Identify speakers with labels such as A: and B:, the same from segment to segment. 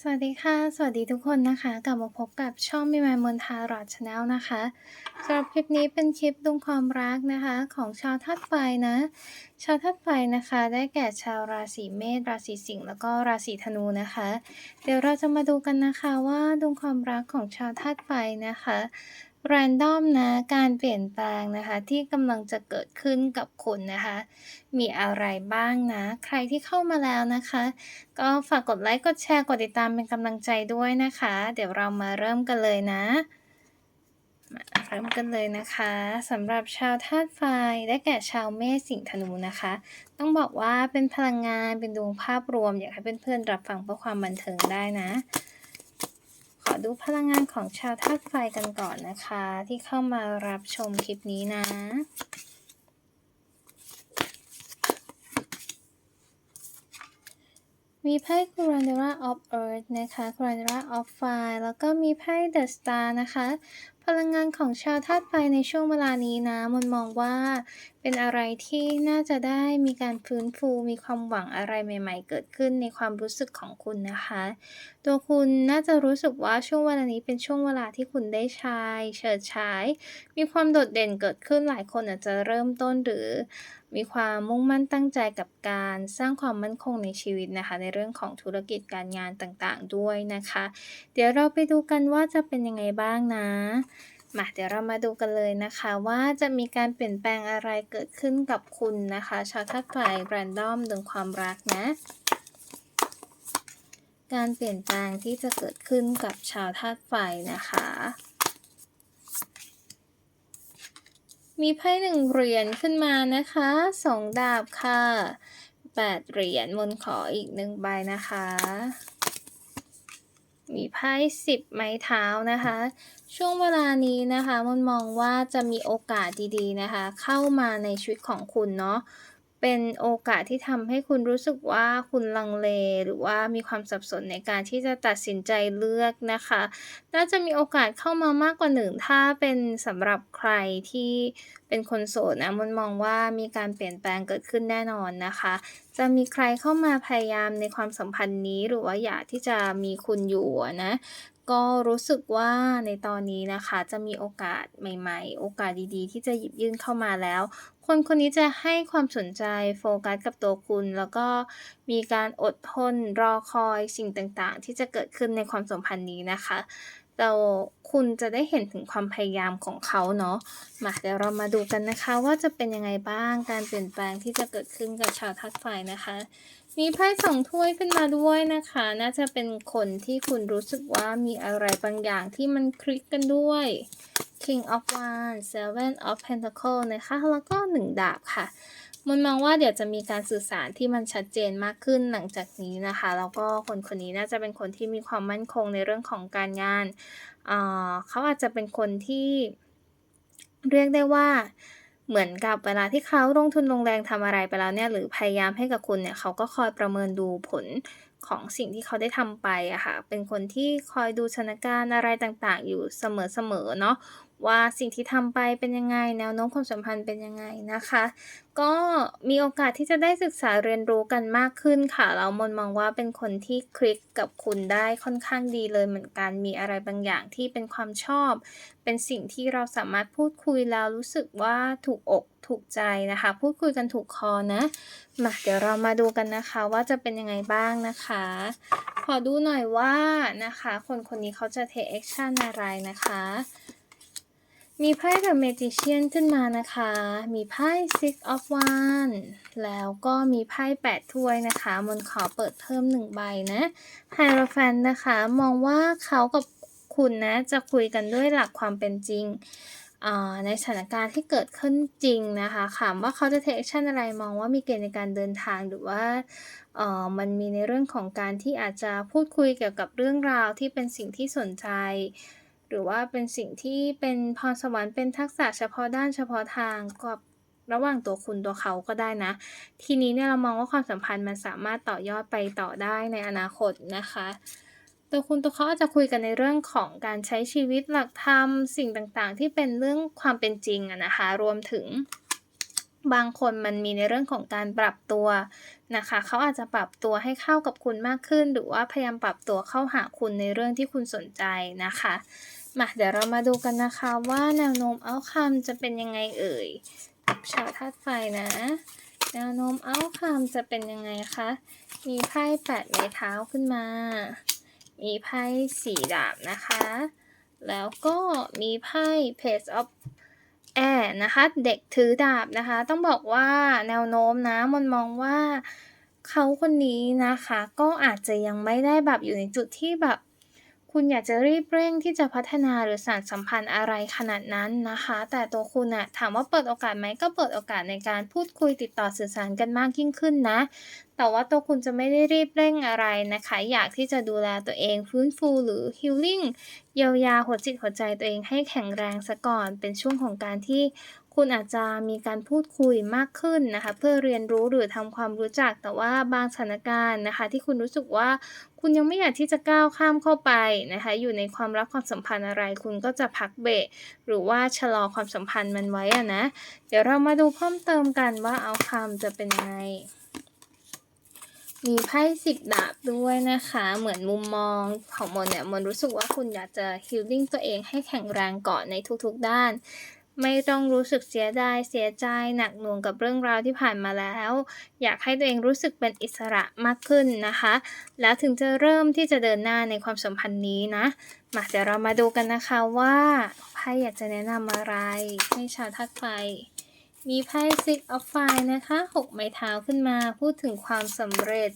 A: สวัสดีค่ะ สวัสดีทุกคนนะคะ กลับมาพบกับช่องมิมายมนทารอดชาแนลนะคะสำหรับคลิปนี้เป็นคลิปดวงความรักนะคะ ของชาวธาตุไฟนะ ชาวธาตุไฟนะคะ ได้แก่ชาวราศีเมษราศีสิงห์แล้วก็ราศีธนูนะคะ เดี๋ยวเราจะมาดูกันนะคะว่าดวงความรักของชาวธาตุไฟนะคะ แรนดอมนะ การเปลี่ยนแปลงนะคะ ที่กำลังจะเกิดขึ้นกับคุณนะคะ มีอะไรบ้างนะ ใครที่เข้ามาแล้วนะคะ ก็ฝากกดไลค์ กดแชร์ กดติดตามเป็นกำลังใจด้วยนะคะ เดี๋ยวเรามาเริ่มกันเลยนะมาเริ่มกันเลยนะคะสำหรับชาวธาตุไฟได้แก่ชาวเมษสิงห์ธนูนะคะ ต้องบอกว่าเป็นพลังงานเป็นดวงภาพรวม อยากให้เพื่อนๆรับฟังเพื่อความบันเทิงได้นะ ดูพลังงานของชาวธาตุไฟกันก่อนนะคะ ที่เข้ามารับชมคลิปนี้นะมีไพ่ c u r a n d e r a of Earth นะคะ c u r a n d e r a of Fire แล้วก็มีไพ่ The Star นะคะ พลังงานของชาวธาตุไฟในช่วงเวลานี้นะ มันมองว่า เป็นอะไรที่น่าจะได้มีการฟื้นฟู มีความหวังอะไรใหม่ ๆ เกิดขึ้นในความรู้สึกของคุณนะคะ ตัวคุณน่าจะรู้สึกว่าช่วงเวลานี้เป็นช่วงเวลาที่คุณได้ชายเฉิดฉาย มีความโดดเด่นเกิดขึ้นหลายคนอาจจะเริ่มต้นหรือมีความมุ่งมั่นตั้งใจกับการสร้างความมั่นคงในชีวิตนะคะ ในเรื่องของธุรกิจการงานต่างๆ ด้วยนะคะ เดี๋ยวเราไปดูกันว่าจะเป็นยังไงบ้างนะ มาเดี๋ยวเรามาดูกันเลยนะคะว่าจะมีการเปลี่ยนแปลงอะไรเกิดขึ้นกับคุณนะคะชาวธาตุไฟแรนดอมดึงความรักนะ การเปลี่ยนแปลงที่จะเกิดขึ้นกับชาวธาตุไฟนะคะ มีไพ่หนึ่งเหรียญขึ้นมานะคะสองดาบค่ะแปดเหรียญมนขออีกหนึ่งใบนะคะ ไพ่สิบไม้เท้านะคะ ช่วงเวลานี้นะคะมันมองว่าจะมีโอกาสดีๆนะคะ เข้ามาในชีวิตของคุณเนาะเป็นโอกาสที่ทำให้คุณรู้สึกว่าคุณลังเล หรือว่ามีความสับสนในการที่จะตัดสินใจเลือกนะคะ น่าจะมีโอกาสเข้ามามากกว่าหนึ่งถ้าเป็นสำหรับใครที่เป็นคนโสดนะมันมองว่ามีการเปลี่ยนแปลงเกิดขึ้นแน่นอนนะคะ จะมีใครเข้ามาพยายามในความสัมพันธ์นี้ หรือว่าอยากที่จะมีคุณอยู่นะ ก็รู้สึกว่าในตอนนี้นะคะ จะมีโอกาสใหม่ ๆ โอกาสดีๆ ที่จะหยิบยื่นเข้ามาแล้ว คนคนนี้จะให้ความสนใจโฟกัสกับตัวคุณ แล้วก็มีการอดทนรอคอยสิ่งต่างๆ ที่จะเกิดขึ้นในความสัมพันธ์นี้นะคะ เราคุณจะได้เห็นถึงความพยายามของเขาเนาะมาเดี๋ยวเรามาดูกันนะคะ ว่าจะเป็นยังไงบ้างการเปลี่ยนแปลงที่จะเกิดขึ้นกับชาวทัดไฟนะคะ มีไพ่สองถ้วยขึ้นมาด้วยนะคะ น่าจะเป็นคนที่คุณรู้สึกว่ามีอะไรบางอย่างที่มันคลิกกันด้วย King of Wands Seven of Pentacles นะคะแล้วก็หนึ่งดาบค่ะ มันมองว่าเดี๋ยวจะมีการสื่อสารที่มันชัดเจนมากขึ้นหลังจากนี้นะคะ แล้วก็คนคนนี้น่าจะเป็นคนที่มีความมั่นคงในเรื่องของการงานเขาอาจจะเป็นคนที่เรียกได้ว่าเหมือนกับเวลาที่เขาลงทุนลงแรงทำอะไรไปแล้วเนี่ยหรือพยายามให้กับคุณเนี่ยเขาก็คอยประเมินดูผลของสิ่งที่เขาได้ทำไปอะค่ะเป็นคนที่คอยดูสถานการณ์อะไรต่างๆ อยู่เสมอๆเนาะ ว่าสิ่งที่ทำไปเป็นยังไง แนวโน้มความสัมพันธ์เป็นยังไงนะคะ ก็มีโอกาสที่จะได้ศึกษาเรียนรู้กันมากขึ้นค่ะเรามนมองว่าเป็นคนที่คลิกกับคุณได้ค่อนข้างดีเลยเหมือนกันมีอะไรบางอย่างที่เป็นความชอบ เป็นสิ่งที่เราสามารถพูดคุยแล้วรู้สึกว่าถูกอกถูกใจนะคะ พูดคุยกันถูกคอนะมาเดี๋ยวเรามาดูกันนะคะว่าจะเป็นยังไงบ้างนะคะ ขอดูหน่อยว่านะคะ คนคนนี้เขาจะเทคแอคชั่นอะไรนะคะ มีไพ่ The Magician ขึ้นมานะคะ มีไพ่ Six of Wands แล้วก็มีไพ่ 8 ถ้วยนะคะ มนขอเปิดเพิ่ม1ใบนะ h i e r o p h a n t นะคะ มองว่าเขากับคุณนะ จะคุยกันด้วยหลักความเป็นจริง ในสถานการณ์ที่เกิดขึ้นจริงนะคะถามว่าเขาจะเทคชั่นอะไร มองว่ามีเกณฑ์ในการเดินทางหรือว่ามันมีในเรื่องของการที่อาจจะพูดคุยเกี่ยวกับเรื่องราวที่เป็นสิ่งที่สนใจ หรือว่าเป็นสิ่งที่เป็นพรสวรรค์เป็นทักษะเฉพาะด้านเฉพาะทางกับระหว่างตัวคุณตัวเขาก็ได้นะ ทีนี้เนี่ยเรามองว่าความสัมพันธ์มันสามารถต่อยอดไปต่อได้ในอนาคตนะคะ ตัวคุณตัวเขาอาจจะคุยกันในเรื่องของการใช้ชีวิตหลักธรรมสิ่งต่างๆ ที่เป็นเรื่องความเป็นจริงอะนะคะ รวมถึง บางคนมันมีในเรื่องของการปรับตัวนะคะ เขาอาจจะปรับตัวให้เข้ากับคุณมากขึ้น หรือว่าพยายามปรับตัวเข้าหาคุณในเรื่องที่คุณสนใจนะคะมาเดี๋ยวเรามาดูกันนะคะว่าแนวโน้ม outcome จะเป็นยังไงเอ่ยกับชาวธาตุไฟนะ แนวโน้ม outcome จะเป็นยังไงคะ มีไพ่แปดไม้เท้าขึ้นมา มีไพ่สี่ดาบนะคะ แล้วก็มีไพ่ page of แอนะคะเด็กถือดาบนะคะ ต้องบอกว่าแนวโน้มนะมันมองว่าเขาคนนี้นะคะ ก็อาจจะยังไม่ได้แบบอยู่ในจุดที่แบบ คุณอยากจะรีบเร่งที่จะพัฒนาหรือสานสัมพันธ์อะไรขนาดนั้นนะคะ แต่ตัวคุณอะถามว่าเปิดโอกาสไหมก็เปิดโอกาสในการพูดคุยติดต่อสื่อสารกันมากยิ่งขึ้นนะ แต่ว่าตัวคุณจะไม่ได้รีบเร่งอะไรนะคะ อยากที่จะดูแลตัวเองฟื้นฟูหรือ healing เยียวยาหัวจิตหัวใจตัวเองให้แข็งแรงซะก่อน เป็นช่วงของการที่ คุณอาจจะมีการพูดคุยมากขึ้นนะคะ เพื่อเรียนรู้หรือทำความรู้จักแต่ว่าบางสถานการณ์นะคะ ที่คุณรู้สึกว่าคุณยังไม่อยากที่จะก้าวข้ามเข้าไปนะคะ อยู่ในความรักความสัมพันธ์อะไร คุณก็จะพักเบรกหรือว่าชะลอความสัมพันธ์มันไว้อะนะ เดี๋ยวเรามาดูเพิ่มเติมกันว่าเอาคำจะเป็นยังไงมีไพ่สิบดาบด้วยนะคะ เหมือนมุมมองของมนเนี่ยมนรู้สึกว่าคุณอยากจะ healing ตัวเองให้แข็งแรงก่อนในทุกๆด้าน ไม่ต้องรู้สึกเสียดายเสียใจหนักหน่วงกับเรื่องราวที่ผ่านมาแล้ว อยากให้ตัวเองรู้สึกเป็นอิสระมากขึ้นนะคะ แล้วถึงจะเริ่มที่จะเดินหน้าในความสัมพันธ์นี้นะมาเดี๋ยวเรามาดูกันนะคะว่าไพ่อยากจะแนะนำอะไรให้ชาวธาตุไฟมีไพ่ Six of Fire นะคะหกไม้เท้าขึ้นมาพูดถึงความสำเร็จ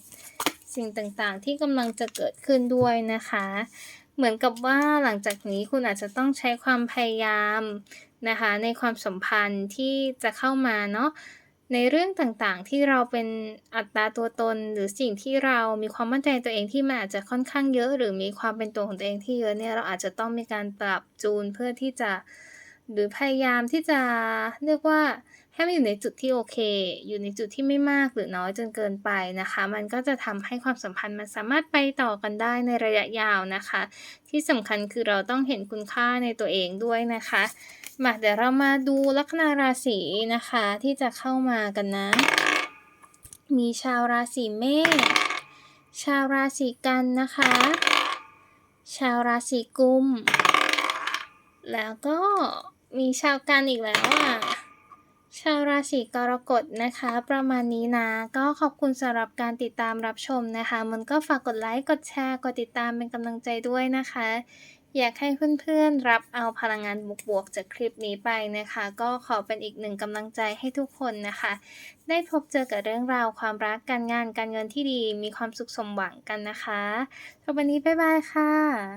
A: สิ่งต่างๆที่กำลังจะเกิดขึ้นด้วยนะคะ เหมือนกับว่าหลังจากนี้คุณอาจจะต้องใช้ความพยายามนะคะในความสัมพันธ์ที่จะเข้ามาเนาะในเรื่องต่างๆ ที่เราเป็นอัตราตัวตน หรือสิ่งที่เรามีความมั่นใจตัวเองที่มันอาจจะค่อนข้างเยอะ หรือมีความเป็นตัวของตัวเองที่เยอะเนี่ยเราอาจจะต้องมีการปรับจูนเพื่อที่จะ หรือพยายามที่จะเรียกว่า ให้มันอยู่ในจุดที่โอเค อยู่ในจุดที่ไม่มากหรือน้อยจนเกินไปนะคะ มันก็จะทำให้ความสัมพันธ์มันสามารถไปต่อกันได้ในระยะยาวนะคะ ที่สำคัญคือเราต้องเห็นคุณค่าในตัวเองด้วยนะคะมาเดี๋ยวเรามาดูลัคนาราศีนะคะที่จะเข้ามากันนะ มีชาวราศีเมษชาวราศีกันนะคะ ชาวราศีกุม แล้วก็มีชาวกันอีกแล้วอะ ชาวราศีกรกฎนะคะ ประมาณนี้นะ ก็ขอบคุณสำหรับการติดตามรับชมนะคะ มันก็ฝากกดไลค์กดแชร์กดติดตามเป็นกำลังใจด้วยนะคะ อยากให้เพื่อนๆรับเอาพลังงานบวกๆจากคลิปนี้ไปนะคะ ก็ขอเป็นอีกหนึ่งกำลังใจให้ทุกคนนะคะ ได้พบเจอกับเรื่องราวความรักการงานการเงินที่ดี มีความสุขสมหวังกันนะคะสำหรับวันนี้บ๊ายบายค่ะ